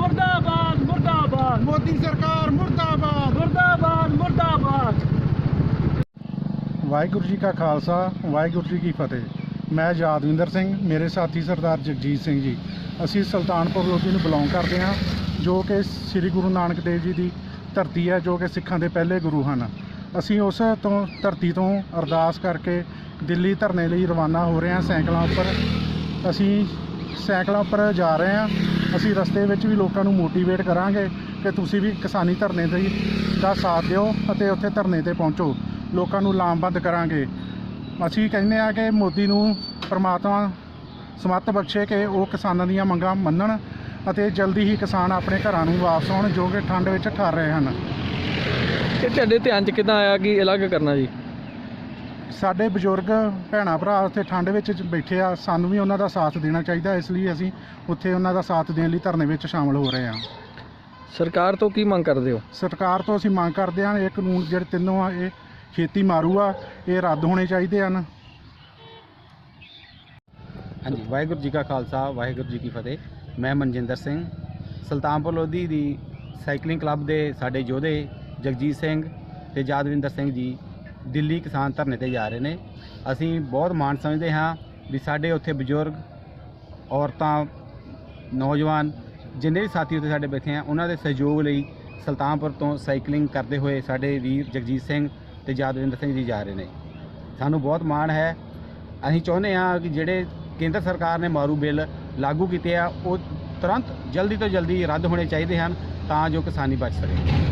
ਮੁਰਦਾਬਾਦ ਮੁਰਦਾਬਾਦ। ਮੋਦੀ ਸਰਕਾਰ ਮੁਰਦਾਬਾਦ। ਮੁਰਦਾਬਾਦ ਮੁਰਦਾਬਾਦ। ਵਾਹਿਗੁਰੂ ਜੀ ਕਾ ਖਾਲਸਾ ਵਾਹਿਗੁਰੂ ਜੀ ਕੀ ਫਤਿਹ। ਮੈਂ ਯਾਦਵਿੰਦਰ ਸਿੰਘ ਮੇਰੇ ਸਾਥੀ ਸਰਦਾਰ ਜਗਜੀਤ ਸਿੰਘ ਜੀ। ਅਸੀਂ ਸੁਲਤਾਨਪੁਰ ਲੋਧੀ ਨੂੰ ਬਿਲੋਂਗ ਕਰਦੇ ਹਾਂ ਜੋ ਕਿ ਸ੍ਰੀ ਗੁਰੂ ਨਾਨਕ ਦੇਵ ਜੀ ਦੀ ਧਰਤੀ ਹੈ ਜੋ ਕਿ ਸਿੱਖਾਂ ਦੇ ਪਹਿਲੇ ਗੁਰੂ ਹਨ। ਅਸੀਂ ਉਸ ਤੋਂ ਧਰਤੀ ਤੋਂ ਅਰਦਾਸ ਕਰਕੇ ਦਿੱਲੀ ਧਰਨੇ ਲਈ ਰਵਾਨਾ ਹੋ ਰਹੇ ਹਾਂ ਸਾਈਕਲਾਂ ਉੱਪਰ। ਅਸੀਂ ਸਾਈਕਲਾਂ ਉੱਪਰ ਜਾ ਰਹੇ ਹਾਂ। ਅਸੀਂ ਰਸਤੇ ਵਿੱਚ ਵੀ ਲੋਕਾਂ ਨੂੰ ਮੋਟੀਵੇਟ ਕਰਾਂਗੇ ਕਿ ਤੁਸੀਂ ਵੀ ਕਿਸਾਨੀ ਧਰਨੇ ਦੀ ਦਾ ਸਾਥ ਦਿਓ ਅਤੇ ਉੱਥੇ ਧਰਨੇ ਤੇ ਪਹੁੰਚੋ। ਲੋਕਾਂ ਨੂੰ ਲਾਮਬੰਦ ਕਰਾਂਗੇ। ਅਸੀਂ ਕਹਿੰਦੇ ਆ ਕਿ ਮੋਦੀ ਨੂੰ ਪ੍ਰਮਾਤਮਾ ਸਮੱਤ ਬਖਸ਼ੇ ਕਿ ਉਹ ਕਿਸਾਨਾਂ ਦੀਆਂ ਮੰਗਾਂ ਮੰਨਣ ਅਤੇ ਜਲਦੀ ਹੀ ਕਿਸਾਨ ਆਪਣੇ ਘਰਾਂ ਨੂੰ ਵਾਪਸ ਆਉਣ, ਜੋ ਕਿ ਠੰਡ ਵਿੱਚ ਠਰ ਰਹੇ ਹਨ। ਇਹ ਤੁਹਾਡੇ ਧਿਆਨ ਚ ਕਿਦਾਂ ਆਇਆ ਕਿ ਅਲੱਗ ਕਰਨਾ ਜੀ? ਸਾਡੇ ਬਜ਼ੁਰਗ ਭੈਣਾ ਭਰਾ ਉੱਥੇ ਠੰਡ ਵਿੱਚ ਬੈਠੇ ਆ ਸਾਨੂੰ ਵੀ ਉਹਨਾਂ ਦਾ ਸਾਥ ਦੇਣਾ ਚਾਹੀਦਾ ਇਸ ਲਈ ਅਸੀਂ ਉੱਥੇ ਉਹਨਾਂ ਦਾ ਸਾਥ ਦੇਣ ਲਈ ਧਰਨੇ ਵਿੱਚ ਸ਼ਾਮਲ ਹੋ ਰਹੇ ਹਾਂ ਸਰਕਾਰ ਤੋਂ ਕੀ ਮੰਗ ਕਰਦੇ ਹੋ? ਸਰਕਾਰ ਤੋਂ ਅਸੀਂ ਮੰਗ ਕਰਦੇ ਹਾਂ ਇਹ ਕਾਨੂੰਨ ਜਿਹੜੇ ਤਿੰਨੋਂ ਆ ਇਹ ਖੇਤੀ ਮਾਰੂ ਆ ਇਹ ਰੱਦ ਹੋਣੇ ਚਾਹੀਦੇ ਹਨ। ਹਾਂਜੀ ਵਾਹਿਗੁਰੂ ਜੀ ਕਾ ਖਾਲਸਾ ਵਾਹਿਗੁਰੂ ਜੀ ਕੀ ਫਤਿਹ। ਮੈਂ ਮਨਜਿੰਦਰ ਸਿੰਘ ਸੁਲਤਾਨਪੁਰ ਲੋਧੀ ਦੀ ਸਾਈਕਲਿੰਗ ਕਲੱਬ ਦੇ ਸਾਡੇ ਯੋਧੇ ਜਗਜੀਤ ਸਿੰਘ ਤੇ ਯਾਦਵਿੰਦਰ ਸਿੰਘ ਜੀ ਦਿੱਲੀ ਕਿਸਾਨ ਧਰਨੇ ਤੇ ਜਾ ਰਹੇ ਨੇ। ਅਸੀਂ ਬਹੁਤ ਮਾਣ ਸਮਝਦੇ ਹਾਂ ਵੀ ਸਾਡੇ ਉੱਥੇ ਬਜ਼ੁਰਗ, ਔਰਤਾਂ, ਨੌਜਵਾਨ ਜਿੰਨੇ ਵੀ ਸਾਥੀ ਉੱਥੇ ਸਾਡੇ ਬੈਠੇ ਆ, ਉਹਨਾਂ ਦੇ ਸਹਿਯੋਗ ਲਈ ਸੁਲਤਾਨਪੁਰ ਤੋਂ ਸਾਈਕਲਿੰਗ ਕਰਦੇ ਹੋਏ ਸਾਡੇ ਵੀਰ ਜਗਜੀਤ ਸਿੰਘ ਤੇ ਯਾਦਵਿੰਦਰ ਸਿੰਘ ਜੀ ਜਾ ਰਹੇ ਨੇ। ਸਾਨੂੰ ਬਹੁਤ ਮਾਣ ਹੈ। ਅਸੀਂ ਚਾਹੁੰਦੇ ਹਾਂ ਕਿ ਜਿਹੜੇ ਕੇਂਦਰ ਸਰਕਾਰ ਨੇ ਮਾਰੂ ਬਿੱਲ ਲਾਗੂ ਕੀਤੇ ਆ, ਉਹ ਤੁਰੰਤ ਜਲਦੀ ਤੋਂ ਜਲਦੀ ਰੱਦ ਹੋਣੇ ਚਾਹੀਦੇ ਹਨ ਤਾਂ ਜੋ ਕਿਸਾਨੀ ਬਚ ਸਕੇ।